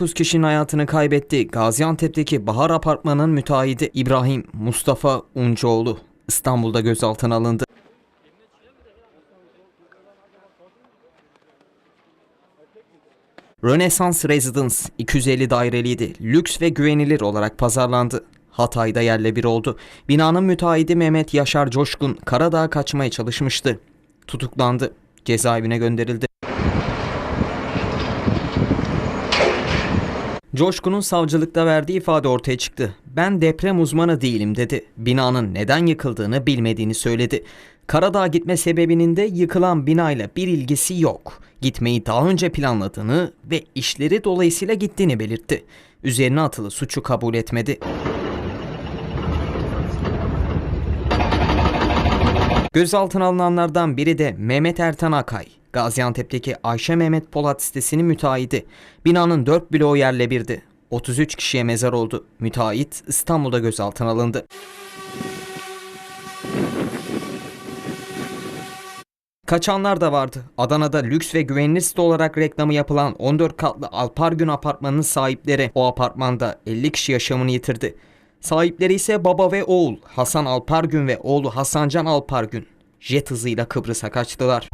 9 kişinin hayatını kaybetti. Gaziantep'teki Bahar Apartmanı'nın müteahhidi İbrahim Mustafa Uncuoğlu İstanbul'da gözaltına alındı. Rönesans Residence 250 daireliydi. Lüks ve güvenilir olarak pazarlandı. Hatay'da yerle bir oldu. Binanın müteahhidi Mehmet Yaşar Coşkun Karadağ'a kaçmaya çalışmıştı. Tutuklandı. Cezaevine gönderildi. Coşkun'un savcılıkta verdiği ifade ortaya çıktı. Ben deprem uzmanı değilim dedi. Binanın neden yıkıldığını bilmediğini söyledi. Karadağ gitme sebebinin de yıkılan binayla bir ilgisi yok. Gitmeyi daha önce planladığını ve işleri dolayısıyla gittiğini belirtti. Üzerine atılı suçu kabul etmedi. Gözaltına alınanlardan biri de Mehmet Ertan Akay. Gaziantep'teki Ayşe Mehmet Polat sitesinin müteahhidi. Binanın 4 bloğu yerle birdi. 33 kişiye mezar oldu. Müteahhit İstanbul'da gözaltına alındı. Kaçanlar da vardı. Adana'da lüks ve güvenilir site olarak reklamı yapılan 14 katlı Alpargün apartmanının sahipleri o apartmanda 50 kişi yaşamını yitirdi. Sahipleri ise baba ve oğul Hasan Alpargün ve oğlu Hasancan Alpargün. Jet hızıyla Kıbrıs'a kaçtılar.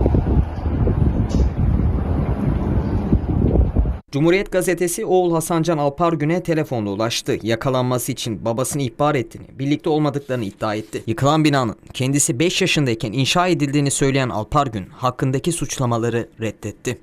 Cumhuriyet gazetesi oğul Hasancan Alpargün'e telefonla ulaştı. Yakalanması için babasını ihbar ettiğini, birlikte olmadıklarını iddia etti. Yıkılan binanın kendisi 5 yaşındayken inşa edildiğini söyleyen Alpargün hakkındaki suçlamaları reddetti.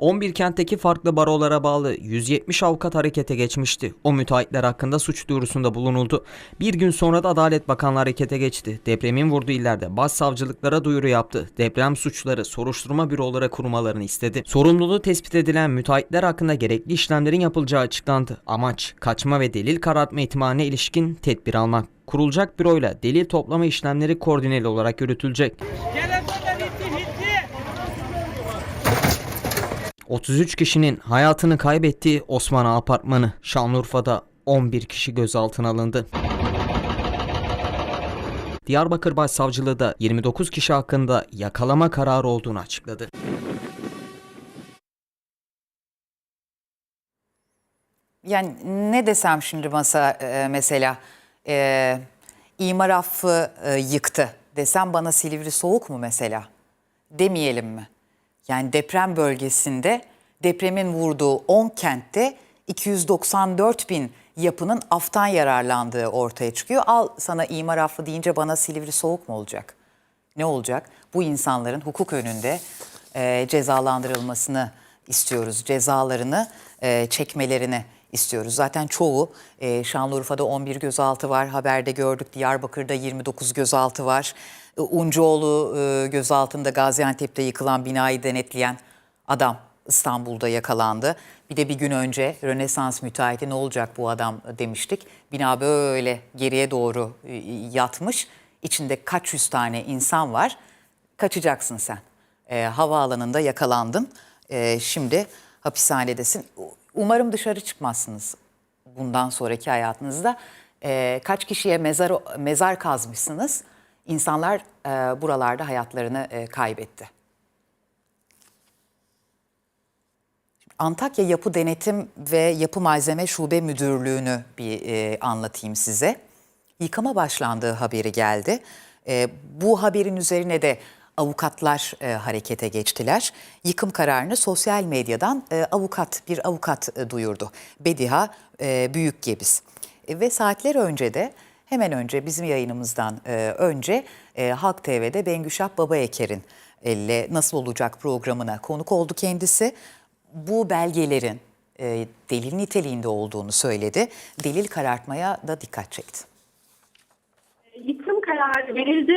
11 kentteki farklı barolara bağlı 170 avukat harekete geçmişti. O müteahhitler hakkında suç duyurusunda bulunuldu. Bir gün sonra da Adalet Bakanlığı harekete geçti. Depremin vurduğu illerde başsavcılıklara duyuru yaptı. Deprem suçları soruşturma bürolara kurmalarını istedi. Sorumluluğu tespit edilen müteahhitler hakkında gerekli işlemlerin yapılacağı açıklandı. Amaç kaçma ve delil karartma ihtimaline ilişkin tedbir almak. Kurulacak büroyla delil toplama işlemleri koordineli olarak yürütülecek. Telefonda bitti bitti. 33 kişinin hayatını kaybettiği Osman Ağa Apartmanı Şanlıurfa'da 11 kişi gözaltına alındı. Diyarbakır Başsavcılığı da 29 kişi hakkında yakalama kararı olduğunu açıkladı. Yani ne desem şimdi masa e, mesela e, imar affı e, yıktı desem bana Silivri soğuk mu mesela? Demeyelim mi? Yani deprem bölgesinde depremin vurduğu 10 kentte 294 bin yapının aftan yararlandığı ortaya çıkıyor. Al sana imar affı deyince bana Silivri soğuk mu olacak? Ne olacak? Bu insanların hukuk önünde e, cezalandırılmasını istiyoruz. Cezalarını e, çekmelerini istiyoruz. Zaten çoğu e, Şanlıurfa'da 11 gözaltı var. Haberde gördük Diyarbakır'da 29 gözaltı var. E, Uncuoğlu e, gözaltında Gaziantep'te yıkılan binayı denetleyen adam İstanbul'da yakalandı. Bir de bir gün önce Rönesans müteahhiti ne olacak bu adam demiştik. Bina böyle geriye doğru e, yatmış. İçinde kaç yüz tane insan var. Kaçacaksın sen. E, havaalanında yakalandın. E, şimdi hapishanedesin. Umarım dışarı çıkmazsınız bundan sonraki hayatınızda. E, kaç kişiye mezar mezar kazmışsınız. İnsanlar e, buralarda hayatlarını e, kaybetti. Antakya Yapı Denetim ve Yapı Malzeme Şube Müdürlüğü'nü bir e, anlatayım size. Yıkama başlandığı haberi geldi. E, bu haberin üzerine de avukatlar e, harekete geçtiler. Yıkım kararını sosyal medyadan e, avukat bir avukat e, duyurdu. Bediha e, Büyükgebiz. E, ve saatler önce de hemen önce bizim yayınımızdan e, önce e, Halk TV'de Bengüşah Babaeker'in elle Nasıl Olacak programına konuk oldu kendisi bu belgelerin e, delil niteliğinde olduğunu söyledi. Delil karartmaya da dikkat çekti. Yıkım kararı verildi.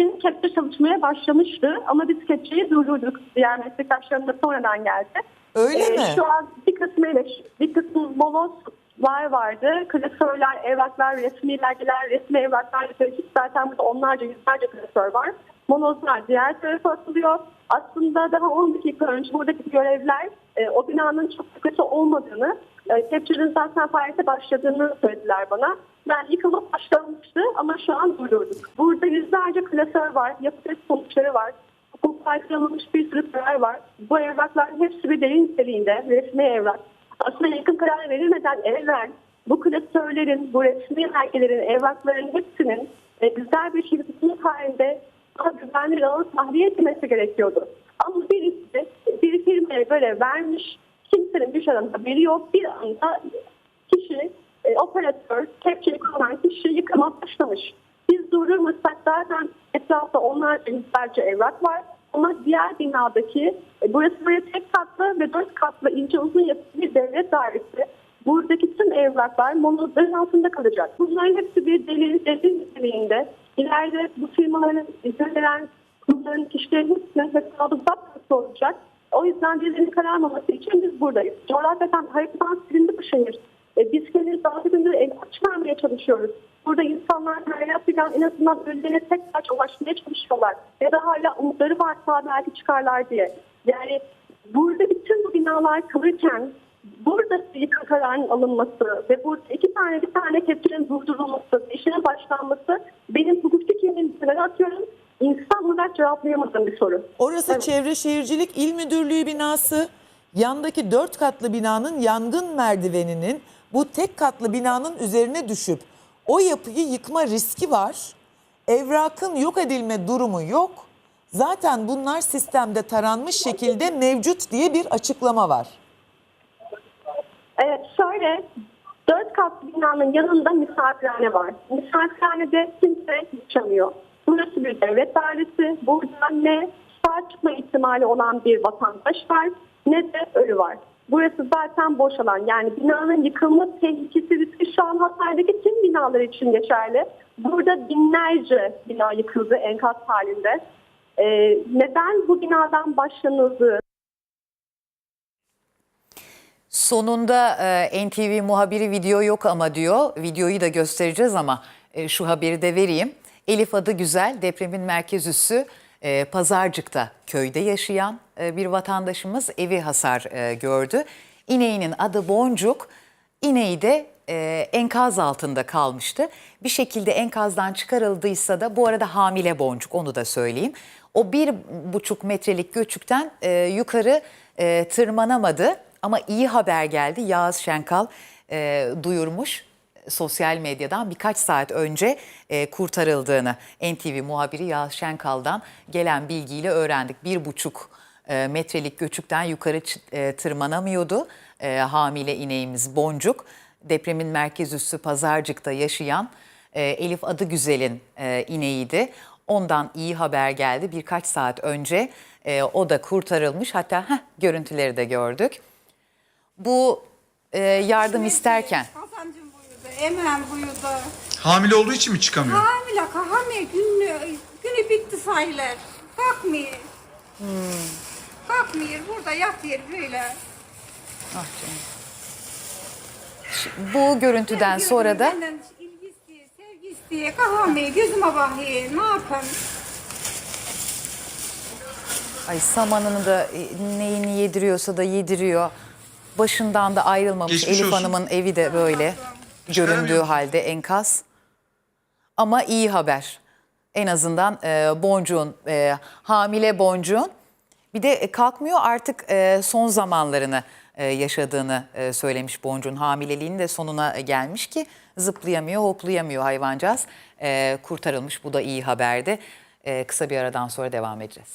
İçin kepçe çalışmaya başlamıştı ama biz kepçeyi durdurduk. Diğer meslektaşlarım da sonradan geldi. Öyle Ee, mi? Şu an bir kısmı eleş, bir kısmı molozlar vardı. Klasörler, evraklar, resmi belgeler, resmi evraklar. Zaten burada onlarca, yüzlerce klasör var. Molozlar diğer tarafa atılıyor. Aslında daha 10 dakika önce buradaki görevler e, o binanın çok sıkıntı olmadığını, e, kepçenin zaten faaliyete başladığını söylediler bana. Ben yıkılıp başlamıştı ama şu an durdurduk. Burada yüzlerce klasör var, yapı test sonuçları var. hukuksal alınmış bir sürü karar var. Bu evrakların hepsi bir delil niteliğinde resmi evrak. Aslında yakın karar verilmeden evvel bu klasörlerin, bu resmi belgelerin, evrakların hepsinin e, güzel bir şekilde halinde daha güvenli bir alana tahliye edilmesi gerekiyordu. Ama birisi bir firmaya görev vermiş, kimsenin bir şeyden haberi yok. Bir anda kişi, e, operatör, kepçeyi kullanan kişi yıkama başlamış. Biz durdurmasak zaten etrafta onlarca yüzlerce evrak var. Ama diğer binadaki, e, burası böyle tek katlı ve dört katlı ince uzun yapılı bir devlet dairesi. Buradaki tüm evraklar monozların altında kalacak. Bunların hepsi bir delil, delil niteliğinde. İleride bu firmaların izin veren kurumların kişilerin hepsinin hesabı zapt olacak. O yüzden birinin kararmaması için biz buradayız. Coğrafyadan haritadan silindi bu şehir. E, biz kendimiz daha gündür el çıkarmaya çalışıyoruz. Burada insanlar hayatıyla en azından ölülerine tekrar ulaşmaya çalışıyorlar. Ya da hala umutları varsa belki çıkarlar diye. Yani burada bütün bu binalar kalırken burada yıkım kararının alınması ve burada iki tane bir tane kepçenin durdurulması, işine başlanması benim hukukçu kimliğimi atıyorum. İnsan olarak cevaplayamadığım bir soru. Orası Evet. Çevre Şehircilik İl Müdürlüğü binası. Yandaki dört katlı binanın yangın merdiveninin bu tek katlı binanın üzerine düşüp o yapıyı yıkma riski var. Evrakın yok edilme durumu yok. Zaten bunlar sistemde taranmış şekilde mevcut diye bir açıklama var. Şöyle dört katlı binanın yanında misafirhane var. Misafirhanede kimse yaşamıyor. Burası bir devlet dairesi. Burada ne sağ çıkma ihtimali olan bir vatandaş var ne de ölü var. Burası zaten boş alan. Yani binanın yıkılma tehlikesi riski şu an Hatay'daki tüm binalar için geçerli. Burada binlerce bina yıkıldı enkaz halinde. Ee, neden bu binadan başlanıldığı, Sonunda e, NTV muhabiri video yok ama diyor. Videoyu da göstereceğiz ama e, şu haberi de vereyim. Elif adı güzel depremin merkez üssü e, Pazarcık'ta köyde yaşayan e, bir vatandaşımız evi hasar e, gördü. İneğinin adı Boncuk. İneği de e, enkaz altında kalmıştı. Bir şekilde enkazdan çıkarıldıysa da bu arada hamile boncuk onu da söyleyeyim. O bir buçuk metrelik göçükten e, yukarı e, tırmanamadı. Ama iyi haber geldi. Yağız Şenkal e, duyurmuş sosyal medyadan birkaç saat önce e, kurtarıldığını. NTV muhabiri Yağız Şenkal'dan gelen bilgiyle öğrendik. Bir buçuk e, metrelik göçükten yukarı e, tırmanamıyordu e, hamile ineğimiz Boncuk. Depremin merkez üssü Pazarcık'ta yaşayan e, Elif Adıgüzel'in e, ineğiydi. Ondan iyi haber geldi birkaç saat önce. E, o da kurtarılmış hatta heh, görüntüleri de gördük. Bu e, yardım isterken Kazancım buyurdu, emeğim buyurdu. Hamile olduğu için mi çıkamıyor? Hamile kalkamıyor, günü, günü bitti sayılır. Kalkmıyor. Kalkmıyor, burada yatıyor böyle. Ah canım. Bu görüntüden sonra da Benden ilgi istiyor, sevgi istiyor, gözüme bakıyor, ne yapayım? ay samanını da e, neyini yediriyorsa da yediriyor. Başından da ayrılmamış Geçmiş Elif olsun. Hanım'ın evi de böyle göründüğü halde enkaz. Ama iyi haber. En azından e, boncuğun, e, hamile boncuğun bir de e, kalkmıyor artık e, son zamanlarını e, yaşadığını e, söylemiş boncuğun hamileliğinin de sonuna e, gelmiş ki zıplayamıyor, hoplayamıyor hayvancağız. E, kurtarılmış bu da iyi haberdi. E, kısa bir aradan sonra devam edeceğiz.